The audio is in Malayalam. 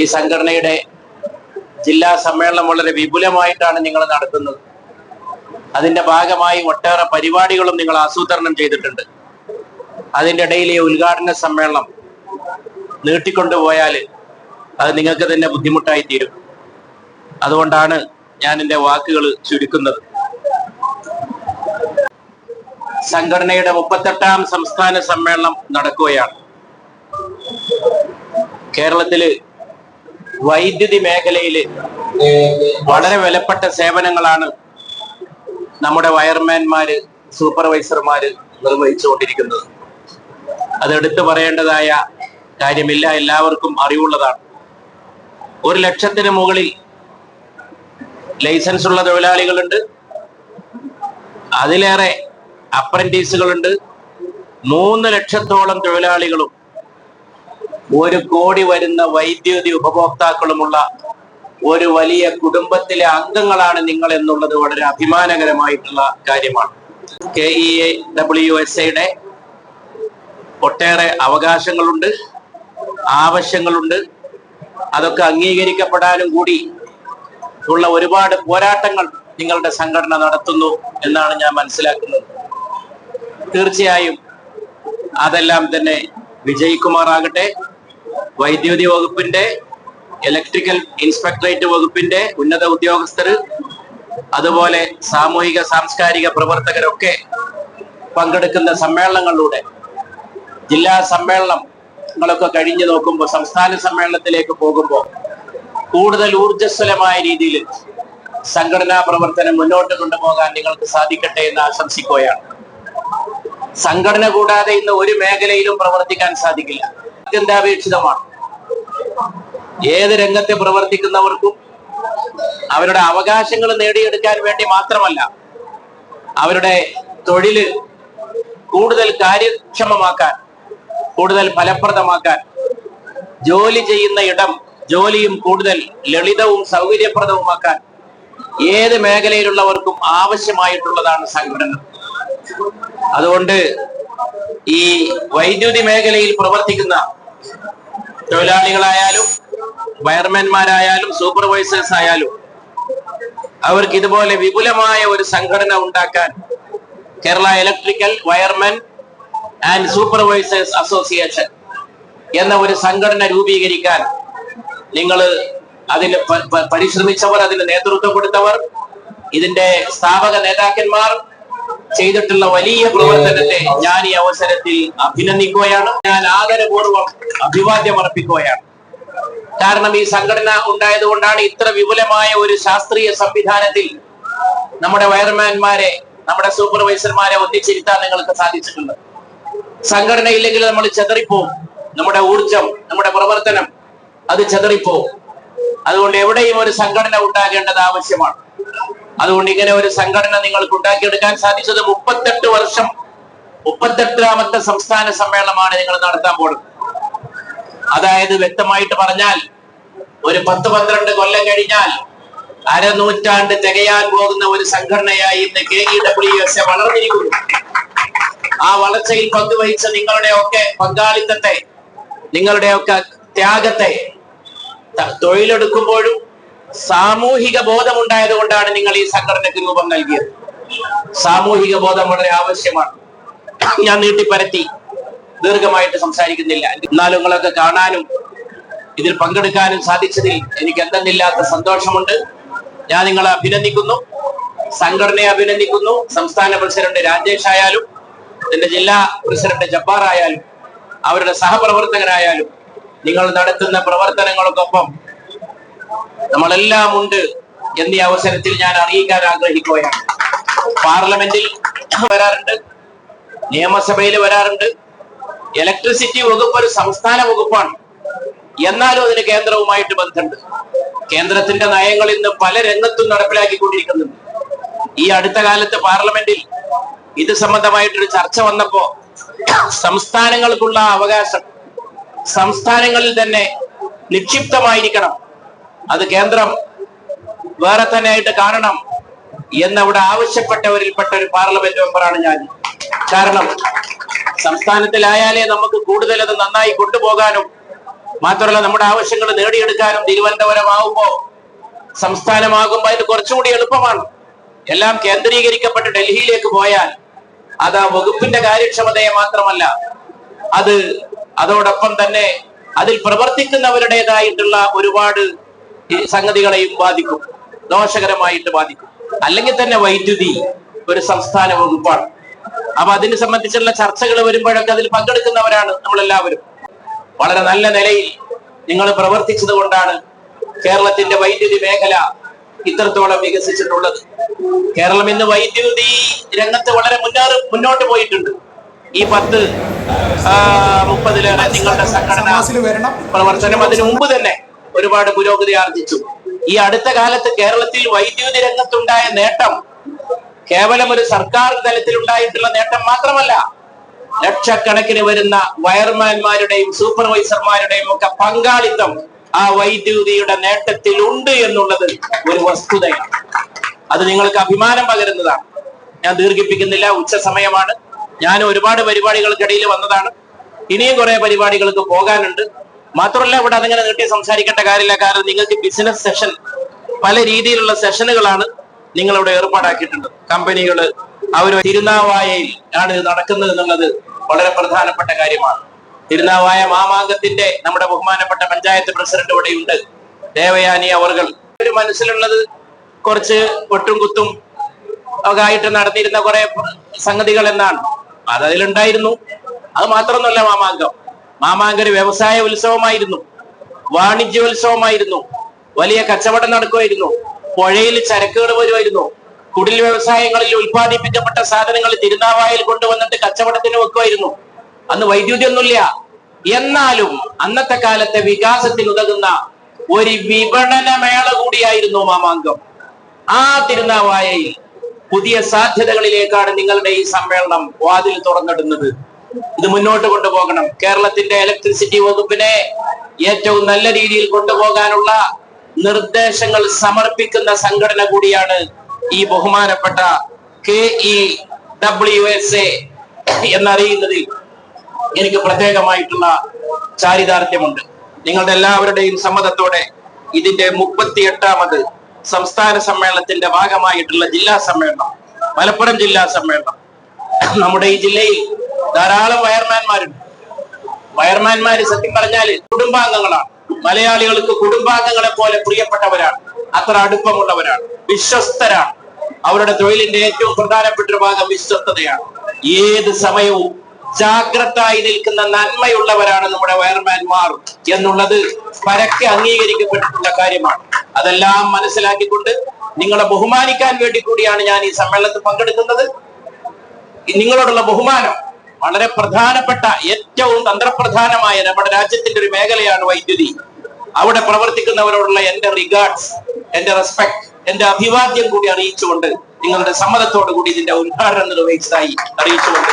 ഈ സംഘടനയുടെ ജില്ലാ സമ്മേളനം വളരെ വിപുലമായിട്ടാണ് നിങ്ങൾ നടത്തുന്നത്. അതിന്റെ ഭാഗമായി ഒട്ടേറെ പരിപാടികളും നിങ്ങൾ ആസൂത്രണം ചെയ്തിട്ടുണ്ട്. അതിന്റെ ഇടയിൽ ഈ ഉദ്ഘാടന സമ്മേളനം നീട്ടിക്കൊണ്ടുപോയാൽ അത് നിങ്ങൾക്ക് തന്നെ ബുദ്ധിമുട്ടായി തീരും. അതുകൊണ്ടാണ് ഞാൻ എന്റെ വാക്കുകൾ ചുരുക്കുന്നത്. സംഘടനയുടെ മുപ്പത്തെട്ടാം സംസ്ഥാന സമ്മേളനം നടക്കുകയാണ്. കേരളത്തിൽ വൈദ്യുതി മേഖലയിൽ വളരെ വിലപ്പെട്ട സേവനങ്ങളാണ് നമ്മുടെ വയർമാൻമാര് സൂപ്പർവൈസർമാര് നിർവഹിച്ചുകൊണ്ടിരിക്കുന്നത്. അത് എടുത്തു പറയേണ്ടതായ കാര്യമില്ല എല്ലാവർക്കും അറിവുള്ളതാണ്. ഒരു ലക്ഷത്തിന് മുകളിൽ ലൈസൻസ് ഉള്ള തൊഴിലാളികളുണ്ട്. അതിലേറെ അപ്രന്റീസുകളുണ്ട്. മൂന്ന് ലക്ഷത്തോളം തൊഴിലാളികളും ഒരു കോടി വരുന്ന വൈദ്യുതി ഉപഭോക്താക്കളുമുള്ള ഒരു വലിയ കുടുംബത്തിലെ അംഗങ്ങളാണ് നിങ്ങൾ എന്നുള്ളത് വളരെ അഭിമാനകരമായിട്ടുള്ള കാര്യമാണ്. K E A W S എയുടെ ഒട്ടേറെ അവകാശങ്ങളുണ്ട് ആവശ്യങ്ങളുണ്ട്. അതൊക്കെ അംഗീകരിക്കപ്പെടാനും കൂടി ഉള്ള ഒരുപാട് പോരാട്ടങ്ങൾ നിങ്ങളുടെ സംഘടന നടത്തുന്നു എന്നാണ് ഞാൻ മനസ്സിലാക്കുന്നത്. തീർച്ചയായും അതെല്ലാം തന്നെ വിജയിക്കുമാറാകട്ടെ വൈദ്യുതി വകുപ്പിന്റെ ഇലക്ട്രിക്കൽ ഇൻസ്പെക്ടറേറ്റ് വകുപ്പിന്റെ ഉന്നത ഉദ്യോഗസ്ഥർ അതുപോലെ സാമൂഹിക സാംസ്കാരിക പ്രവർത്തകരൊക്കെ പങ്കെടുക്കുന്ന സമ്മേളനങ്ങളിലൂടെ ജില്ലാ സമ്മേളനങ്ങളൊക്കെ കഴിഞ്ഞു നോക്കുമ്പോൾ സംസ്ഥാന സമ്മേളനത്തിലേക്ക് പോകുമ്പോൾ കൂടുതൽ ഊർജസ്വലമായ രീതിയിൽ സംഘടനാ പ്രവർത്തനം മുന്നോട്ട് കൊണ്ടുപോകാൻ നിങ്ങൾക്ക് സാധിക്കട്ടെ എന്ന് ആശംസിക്കുകയാണ്. സംഘടന കൂടാതെ ഇന്ന് ഒരു മേഖലയിലും പ്രവർത്തിക്കാൻ സാധിക്കില്ല. അത്യന്താപേക്ഷിതമാണ്. ഏത് രംഗത്തെ പ്രവർത്തിക്കുന്നവർക്കും അവരുടെ അവകാശങ്ങൾ നേടിയെടുക്കാൻ വേണ്ടി മാത്രമല്ല അവരുടെ തൊഴിൽ കൂടുതൽ കാര്യക്ഷമമാക്കാൻ കൂടുതൽ ഫലപ്രദമാക്കാൻ ജോലി ചെയ്യുന്ന ഇടം ജോലിയും കൂടുതൽ ലളിതവും സൗകര്യപ്രദവുമാക്കാൻ ഏത് മേഖലയിലുള്ളവർക്കും ആവശ്യമായിട്ടുള്ളതാണ് സംഘടന. അതുകൊണ്ട് ഈ വൈദ്യുതി മേഖലയിൽ പ്രവർത്തിക്കുന്ന തൊഴിലാളികളായാലും വയർമാൻമാരായാലും സൂപ്പർവൈസേഴ്സ് ആയാലും അവർക്ക് ഇതുപോലെ വിപുലമായ ഒരു സംഘടന ഉണ്ടാക്കാൻ Kerala electrical wireman and supervisors association എന്ന ഒരു സംഘടന രൂപീകരിക്കാൻ നിങ്ങൾ അതിന് പരിശ്രമിച്ചവർ അതിന് നേതൃത്വം കൊടുത്തവർ ഇതിന്റെ സ്ഥാപക നേതാക്കന്മാർ ചെയ്തിട്ടുള്ള വലിയ പ്രവർത്തനത്തെ ഞാൻ ഈ അവസരത്തിൽ അഭിനന്ദിക്കുകയാണ്. ഞാൻ ആദരപൂർവം അഭിവാദ്യം അർപ്പിക്കുകയാണ്. കാരണം ഈ സംഘടന ഉണ്ടായത് കൊണ്ടാണ് ഇത്ര വിപുലമായ ഒരു ശാസ്ത്രീയ സംവിധാനത്തിൽ നമ്മുടെ വയർമാൻമാരെ നമ്മുടെ സൂപ്പർവൈസർമാരെ ഒന്നിച്ചിരുത്താൻ നിങ്ങൾക്ക് സാധിച്ചിട്ടുണ്ട് സംഘടന ഇല്ലെങ്കിൽ നമ്മൾ ചെതറിപ്പോവും. നമ്മുടെ ഊർജം നമ്മുടെ പ്രവർത്തനം അത് ചെതറിപ്പോവും. അതുകൊണ്ട് എവിടെയും ഒരു സംഘടന ഉണ്ടാകേണ്ടത് ആവശ്യമാണ്. അതുകൊണ്ട് ഇങ്ങനെ ഒരു സംഘടന നിങ്ങൾക്ക് ഉണ്ടാക്കിയെടുക്കാൻ സാധിച്ചത് മുപ്പത്തെട്ട് വർഷം മുപ്പത്തെട്ടാമത്തെ സംസ്ഥാന സമ്മേളനമാണ് നിങ്ങൾ നടത്താൻ പോകുന്നത്. അതായത് വ്യക്തമായിട്ട് പറഞ്ഞാൽ ഒരു പത്ത് പന്ത്രണ്ട് കൊല്ലം കഴിഞ്ഞാൽ അരനൂറ്റാണ്ട് തികയാൻ പോകുന്ന ഒരു സംഘടനയായി ഇന്ന് K E W S A വളർന്നിരിക്കുന്നു. ആ വളർച്ചയിൽ പങ്കുവഹിച്ച നിങ്ങളുടെ ഒക്കെ പങ്കാളിത്തത്തെ നിങ്ങളുടെ ഒക്കെ ത്യാഗത്തെ തൊഴിലെടുക്കുമ്പോഴും സാമൂഹിക ബോധമുണ്ടായത് കൊണ്ടാണ് നിങ്ങൾ ഈ സംഘടനയ്ക്ക് രൂപം നൽകിയത്. സാമൂഹിക ബോധം വളരെ ആവശ്യമാണ്. ഞാൻ നീട്ടിപ്പരത്തി. ദീർഘമായിട്ട് സംസാരിക്കുന്നില്ല. എന്നാലും നിങ്ങളൊക്കെ കാണാനും ഇതിൽ പങ്കെടുക്കാനും സാധിച്ചതിൽ എനിക്ക് എന്തെന്നില്ലാത്ത സന്തോഷമുണ്ട്. ഞാൻ നിങ്ങളെ അഭിനന്ദിക്കുന്നു. സംഘടനയെ അഭിനന്ദിക്കുന്നു. സംസ്ഥാന പ്രസിഡന്റ് രാജേഷ് ആയാലും എന്റെ ജില്ലാ പ്രസിഡന്റ് ജബ്ബാർ ആയാലും അവരുടെ സഹപ്രവർത്തകരായാലും നിങ്ങൾ നടത്തുന്ന പ്രവർത്തനങ്ങൾക്കൊപ്പം നമ്മളെല്ലാം ഉണ്ട് എന്നീ അവസരത്തിൽ ഞാൻ അറിയിക്കാൻ ആഗ്രഹിക്കുകയാണ്. പാർലമെന്റിൽ വരാറുണ്ട് നിയമസഭയിൽ വരാറുണ്ട് ഇലക്ട്രിസിറ്റി വകുപ്പ് ഒരു സംസ്ഥാന വകുപ്പാണ്. എന്നാലും അതിന് കേന്ദ്രവുമായിട്ട് ബന്ധമുണ്ട്. കേന്ദ്രത്തിന്റെ നയങ്ങൾ ഇന്ന് പല രംഗത്തും നടപ്പിലാക്കിക്കൊണ്ടിരിക്കുന്നുണ്ട്. ഈ അടുത്ത കാലത്ത് പാർലമെന്റിൽ ഇത് സംബന്ധമായിട്ടൊരു ചർച്ച വന്നപ്പോ സംസ്ഥാനങ്ങൾക്കുള്ള അവകാശം സംസ്ഥാനങ്ങളിൽ തന്നെ നിക്ഷിപ്തമായിരിക്കണം. അത് കേന്ദ്രം വേറെ തന്നെ ആയിട്ട് കാണണം എന്നവിടെ ആവശ്യപ്പെട്ടവരിൽപ്പെട്ട ഒരു പാർലമെന്റ് മെമ്പറാണ് ഞാൻ. കാരണം സംസ്ഥാനത്തിലായാലേ നമുക്ക് കൂടുതൽ അത് നന്നായി കൊണ്ടുപോകാനും മാത്രമല്ല നമ്മുടെ ആവശ്യങ്ങൾ നേടിയെടുക്കാനും തിരുവനന്തപുരം സംസ്ഥാനമാകുമ്പോ സംസ്ഥാനമാകുമ്പോൾ അതിന് കുറച്ചുകൂടി എളുപ്പമാണ്. എല്ലാം കേന്ദ്രീകരിക്കപ്പെട്ട് ഡൽഹിയിലേക്ക് പോയാൽ അത് ആ വകുപ്പിന്റെ കാര്യക്ഷമതയെ മാത്രമല്ല അത് അതോടൊപ്പം തന്നെ അതിൽ പ്രവർത്തിക്കുന്നവരുടേതായിട്ടുള്ള ഒരുപാട് സംഗതികളെയും ബാധിക്കും ദോഷകരമായിട്ട് ബാധിക്കും. അല്ലെങ്കിൽ തന്നെ വൈദ്യുതി ഒരു സംസ്ഥാന വകുപ്പാണ്. അപ്പൊ അതിനെ സംബന്ധിച്ചുള്ള ചർച്ചകൾ വരുമ്പോഴൊക്കെ അതിൽ പങ്കെടുക്കുന്നവരാണ് നമ്മളെല്ലാവരും. വളരെ നല്ല നിലയിൽ നിങ്ങൾ പ്രവർത്തിച്ചത് കൊണ്ടാണ് കേരളത്തിന്റെ വൈദ്യുതി മേഖല ഇത്രത്തോളം വികസിച്ചിട്ടുള്ളത്. കേരളം ഇന്ന് വൈദ്യുതി രംഗത്ത് വളരെ മുന്നേറി മുന്നോട്ട് പോയിട്ടുണ്ട്. ഈ പത്ത് മുപ്പതിലേറെ നിങ്ങളുടെ സംഘടന പ്രവർത്തനം അതിനു മുമ്പ് തന്നെ ഒരുപാട് പുരോഗതി ആർജിച്ചു. ഈ അടുത്ത കാലത്ത് കേരളത്തിൽ വൈദ്യുതി രംഗത്തുണ്ടായ നേട്ടം കേവലം ഒരു സർക്കാർ തലത്തിൽ ഉണ്ടായിട്ടുള്ള നേട്ടം മാത്രമല്ല ലക്ഷക്കണക്കിന് വരുന്ന വയർമാന്മാരുടെയും സൂപ്പർവൈസർമാരുടെയും ഒക്കെ പങ്കാളിത്തം ആ വൈദ്യുതിയുടെ നേട്ടത്തിൽ ഉണ്ട് എന്നുള്ളത് ഒരു വസ്തുതയാണ്. അത് നിങ്ങൾക്ക് അഭിമാനം പകരുന്നതാണ്. ഞാൻ ദീർഘിപ്പിക്കുന്നില്ല ഉച്ച സമയമാണ്. ഞാൻ ഒരുപാട് പരിപാടികൾക്കിടയിൽ വന്നതാണ്. ഇനിയും കുറെ പരിപാടികൾക്ക് പോകാനുണ്ട്. മാത്രമല്ല ഇവിടെ അതിങ്ങനെ നീട്ടി സംസാരിക്കേണ്ട കാര്യമില്ല. കാരണം നിങ്ങൾക്ക് ബിസിനസ് സെഷൻ പല രീതിയിലുള്ള സെഷനുകളാണ് നിങ്ങളിവിടെ ഏർപ്പാടാക്കിയിട്ടുണ്ട്. കമ്പനികൾ അവർ തിരുനാവായയിൽ ആണ് നടക്കുന്നത് എന്നുള്ളത് വളരെ പ്രധാനപ്പെട്ട കാര്യമാണ്. തിരുനാവായ മാമാങ്കത്തിന്റെ നമ്മുടെ ബഹുമാനപ്പെട്ട പഞ്ചായത്ത് പ്രസിഡന്റ് ഇവിടെയുണ്ട്. ദേവയാനി അവർകൾ. ഒരു മനസ്സിലുള്ളത് കുറച്ച് ഒട്ടും കുത്തും ഒക്കെ ആയിട്ട് നടന്നിരുന്ന കുറെ സംഗതികൾ എന്നാണ്. അത് അതിലുണ്ടായിരുന്നു. അത് മാത്രമൊന്നുമല്ല മാമാങ്കം. മാമാങ്കം ഒരു വ്യവസായ ഉത്സവമായിരുന്നു. വാണിജ്യോത്സവമായിരുന്നു. വലിയ കച്ചവടം നടക്കുമായിരുന്നു. പുഴയിൽ ചരക്കുകൾ വരുമായിരുന്നു. കുടിൽ വ്യവസായങ്ങളിൽ ഉൽപ്പാദിപ്പിക്കപ്പെട്ട സാധനങ്ങൾ തിരുനാവായിൽ കൊണ്ടുവന്നിട്ട് കച്ചവടത്തിന് വെക്കുമായിരുന്നു അന്ന് വൈദ്യുതി ഒന്നുമില്ല എന്നാലും അന്നത്തെ കാലത്തെ വികാസത്തിന് ഉതകുന്ന ഒരു വിപണന മേള കൂടിയായിരുന്നു മാമാങ്കം. ആ തിരുനാവായയിൽ പുതിയ സാധ്യതകളിലേക്കാണ് നിങ്ങളുടെ ഈ സമ്മേളനം വാതിൽ തുറന്നിടുന്നത്. ഇത് മുന്നോട്ട് കൊണ്ടുപോകണം. കേരളത്തിന്റെ ഇലക്ട്രിസിറ്റി വകുപ്പിനെ ഏറ്റവും നല്ല രീതിയിൽ കൊണ്ടുപോകാനുള്ള നിർദ്ദേശങ്ങൾ സമർപ്പിക്കുന്ന സംഘടന കൂടിയാണ് ഈ ബഹുമാനപ്പെട്ട K E W S A എന്നറിയുന്നതിൽ എനിക്ക് പ്രത്യേകമായിട്ടുള്ള ചാരിതാർത്ഥ്യമുണ്ട്. നിങ്ങളുടെ എല്ലാവരുടെയും സമ്മതത്തോടെ ഇതിന്റെ മുപ്പത്തി എട്ടാമത് സംസ്ഥാന സമ്മേളനത്തിന്റെ ഭാഗമായിട്ടുള്ള ജില്ലാ സമ്മേളനം മലപ്പുറം ജില്ലാ സമ്മേളനം നമ്മുടെ ഈ ജില്ലയിൽ ധാരാളം വയർമാൻമാരുണ്ട് വയർമാൻമാര് സത്യം പറഞ്ഞാൽ കുടുംബാംഗങ്ങളാണ്. മലയാളികൾക്ക് കുടുംബാംഗങ്ങളെ പോലെ പ്രിയപ്പെട്ടവരാണ്. അത്ര അടുപ്പമുള്ളവരാണ്. വിശ്വസ്തരാണ്. അവരുടെ തൊഴിലിന്റെ ഏറ്റവും പ്രധാനപ്പെട്ട ഒരു ഭാഗം വിശ്വസ്തതയാണ്. ഏത് സമയവും ജാഗ്രതായി നിൽക്കുന്ന നന്മയുള്ളവരാണ് നമ്മുടെ വയർമാൻമാർ എന്നുള്ളത് പരക്കെ അംഗീകരിക്കപ്പെട്ടിട്ടുള്ള കാര്യമാണ്. അതെല്ലാം മനസ്സിലാക്കിക്കൊണ്ട് നിങ്ങളെ ബഹുമാനിക്കാൻ വേണ്ടി കൂടിയാണ് ഞാൻ ഈ സമ്മേളനത്തിൽ പങ്കെടുക്കുന്നത്. നിങ്ങളോടുള്ള ബഹുമാനം വളരെ പ്രധാനപ്പെട്ട ഏറ്റവും തന്ത്രപ്രധാനമായ നമ്മുടെ രാജ്യത്തിന്റെ ഒരു മേഖലയാണ് വൈദ്യുതി അവിടെ പ്രവർത്തിക്കുന്നവരോടുള്ള എന്റെ റിഗാർഡ്സ് എന്റെ റെസ്പെക്ട് എന്റെ അഭിവാദ്യം കൂടി അറിയിച്ചുകൊണ്ട് നിങ്ങളുടെ സമ്മതത്തോടു കൂടി ഇതിന്റെ ഉദ്ഘാടനം നിർവഹിച്ചതായി അറിയിച്ചുകൊണ്ട്.